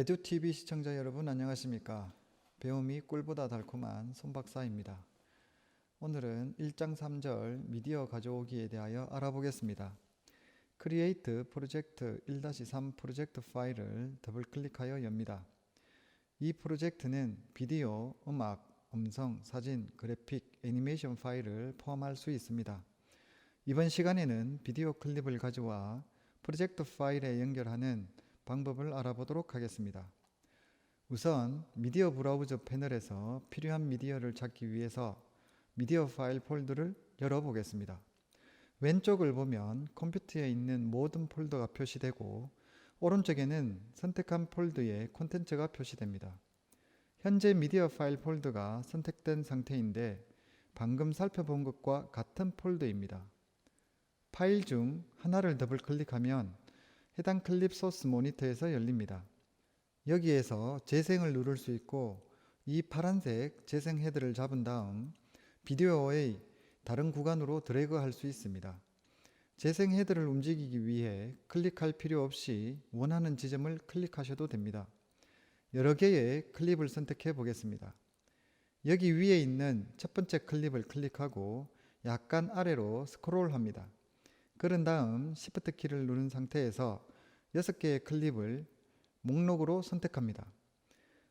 에듀TV 시청자 여러분 안녕하십니까? 배움이 꿀보다 달콤한 손박사입니다. 오늘은 1장 3절 미디어 가져오기에 대하여 알아보겠습니다. 크리에이트 프로젝트 1-3 프로젝트 파일을 더블 클릭하여 엽니다. 이 프로젝트는 비디오, 음악, 음성, 사진, 그래픽, 애니메이션 파일을 포함할 수 있습니다. 이번 시간에는 비디오 클립을 가져와 프로젝트 파일에 연결하는 방법을 알아보도록 하겠습니다. 우선 미디어 브라우저 패널에서 필요한 미디어를 찾기 위해서 미디어 파일 폴더를 열어보겠습니다. 왼쪽을 보면 컴퓨터에 있는 모든 폴더가 표시되고 오른쪽에는 선택한 폴더에 콘텐츠가 표시됩니다. 현재 미디어 파일 폴더가 선택된 상태인데 방금 살펴본 것과 같은 폴더입니다. 파일 중 하나를 더블 클릭하면 해당 클립 소스 모니터에서 열립니다. 여기에서 재생을 누를 수 있고 이 파란색 재생 헤드를 잡은 다음 비디오의 다른 구간으로 드래그 할 수 있습니다. 재생 헤드를 움직이기 위해 클릭할 필요 없이 원하는 지점을 클릭하셔도 됩니다. 여러 개의 클립을 선택해 보겠습니다. 여기 위에 있는 첫 번째 클립을 클릭하고 약간 아래로 스크롤 합니다. 그런 다음 Shift 키를 누른 상태에서 6개의 클립을 목록으로 선택합니다.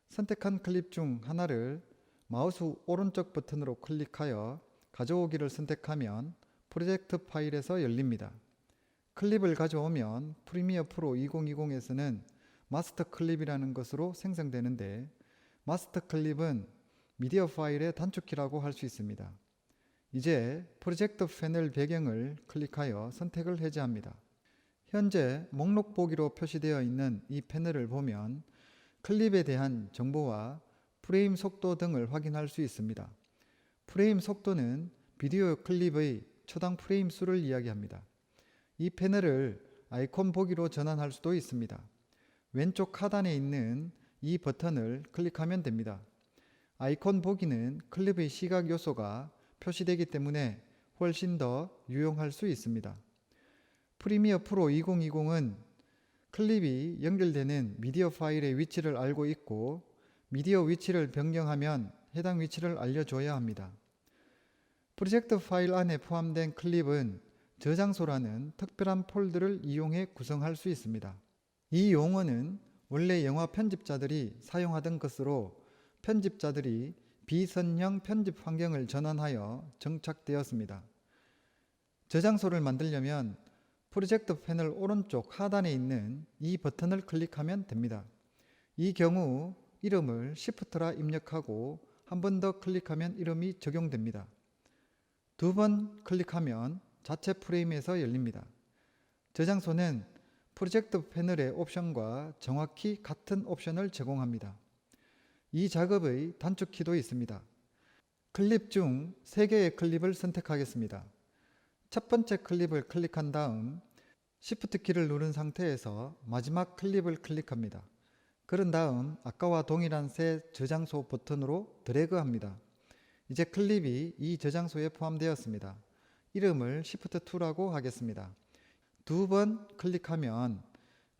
선택한 클립 중 하나를 마우스 오른쪽 버튼으로 클릭하여 가져오기를 선택하면 프로젝트 파일에서 열립니다. 클립을 가져오면 프리미어 프로 2020에서는 마스터 클립이라는 것으로 생성되는데 마스터 클립은 미디어 파일의 단축키라고 할 수 있습니다. 이제 프로젝트 패널 배경을 클릭하여 선택을 해제합니다. 현재 목록 보기로 표시되어 있는 이 패널을 보면 클립에 대한 정보와 프레임 속도 등을 확인할 수 있습니다. 프레임 속도는 비디오 클립의 초당 프레임 수를 이야기합니다. 이 패널을 아이콘 보기로 전환할 수도 있습니다. 왼쪽 하단에 있는 이 버튼을 클릭하면 됩니다. 아이콘 보기는 클립의 시각 요소가 표시되기 때문에 훨씬 더 유용할 수 있습니다. 프리미어 프로 2020은 클립이 연결되는 미디어 파일의 위치를 알고 있고 미디어 위치를 변경하면 해당 위치를 알려줘야 합니다. 프로젝트 파일 안에 포함된 클립은 저장소라는 특별한 폴더를 이용해 구성할 수 있습니다. 이 용어는 원래 영화 편집자들이 사용하던 것으로 편집자들이 비선형 편집 환경을 전환하여 정착되었습니다. 저장소를 만들려면 프로젝트 패널 오른쪽 하단에 있는 이 버튼을 클릭하면 됩니다. 이 경우 이름을 Shift라 입력하고 한 번 더 클릭하면 이름이 적용됩니다. 두 번 클릭하면 자체 프레임에서 열립니다. 저장소는 프로젝트 패널의 옵션과 정확히 같은 옵션을 제공합니다. 이 작업의 단축키도 있습니다. 클립 중 3개의 클립을 선택하겠습니다. 첫 번째 클립을 클릭한 다음 Shift 키를 누른 상태에서 마지막 클립을 클릭합니다. 그런 다음 아까와 동일한 새 저장소 버튼으로 드래그 합니다. 이제 클립이 이 저장소에 포함되었습니다. 이름을 Shift2라고 하겠습니다. 두 번 클릭하면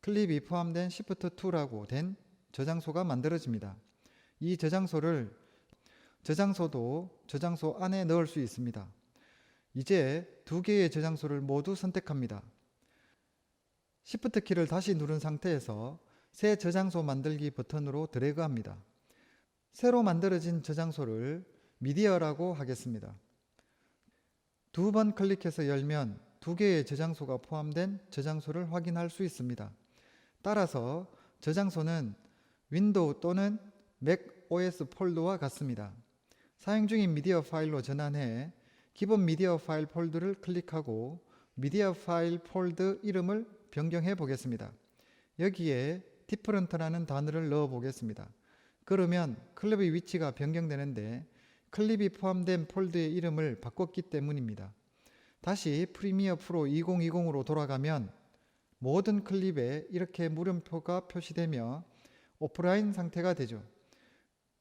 클립이 포함된 Shift2라고 된 저장소가 만들어집니다. 이 저장소를 저장소도 저장소 안에 넣을 수 있습니다. 이제 두 개의 저장소를 모두 선택합니다. Shift 키를 다시 누른 상태에서 새 저장소 만들기 버튼으로 드래그 합니다. 새로 만들어진 저장소를 미디어라고 하겠습니다. 두 번 클릭해서 열면 두 개의 저장소가 포함된 저장소를 확인할 수 있습니다. 따라서 저장소는 윈도우 또는 맥 OS 폴더와 같습니다. 사용 중인 미디어 파일로 전환해 기본 미디어 파일 폴더를 클릭하고 미디어 파일 폴더 이름을 변경해 보겠습니다. 여기에 디퍼런트라는 단어를 넣어 보겠습니다. 그러면 클립의 위치가 변경되는데 클립이 포함된 폴더의 이름을 바꿨기 때문입니다. 다시 프리미어 프로 2020으로 돌아가면 모든 클립에 이렇게 물음표가 표시되며 오프라인 상태가 되죠.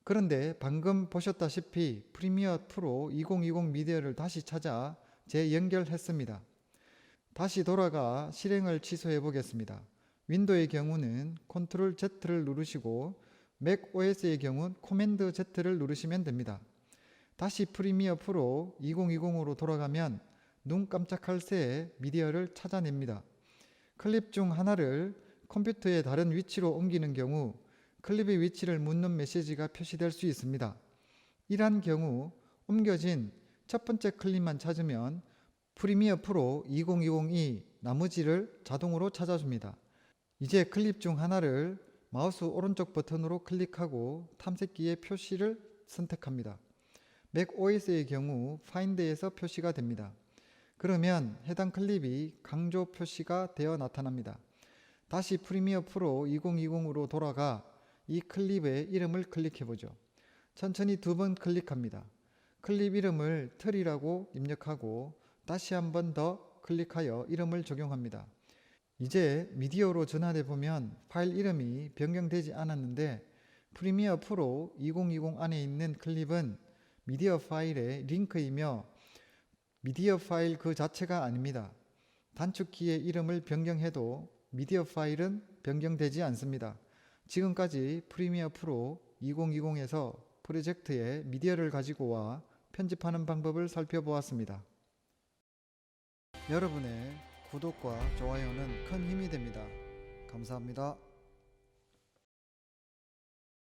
그런데 방금 보셨다시피 프리미어 프로 2020 미디어를 다시 찾아 재연결했습니다. 다시 돌아가 실행을 취소해 보겠습니다. 윈도우의 경우는 컨트롤 Z를 누르시고 맥 OS의 경우는 코맨드 Z를 누르시면 됩니다. 다시 프리미어 프로 2020으로 돌아가면 눈 깜짝할 새에 미디어를 찾아냅니다. 클립 중 하나를 컴퓨터의 다른 위치로 옮기는 경우 클립의 위치를 묻는 메시지가 표시될 수 있습니다. 이러한 경우 옮겨진 첫 번째 클립만 찾으면 프리미어 프로 2020이 나머지를 자동으로 찾아줍니다. 이제 클립 중 하나를 마우스 오른쪽 버튼으로 클릭하고 탐색기의 표시를 선택합니다. 맥 OS의 경우 파인드에서 표시가 됩니다. 그러면 해당 클립이 강조 표시가 되어 나타납니다. 다시 프리미어 프로 2020으로 돌아가 이 클립의 이름을 클릭해 보죠. 천천히 두 번 클릭합니다. 클립 이름을 틀이라고 입력하고 다시 한 번 더 클릭하여 이름을 적용합니다. 이제 미디어로 전환해 보면 파일 이름이 변경되지 않았는데 프리미어 프로 2020 안에 있는 클립은 미디어 파일의 링크이며 미디어 파일 그 자체가 아닙니다. 단축키의 이름을 변경해도 미디어 파일은 변경되지 않습니다. 지금까지 프리미어 프로 2020에서 프로젝트에 미디어를 가지고 와 편집하는 방법을 살펴보았습니다. 여러분의 구독과 좋아요는 큰 힘이 됩니다. 감사합니다.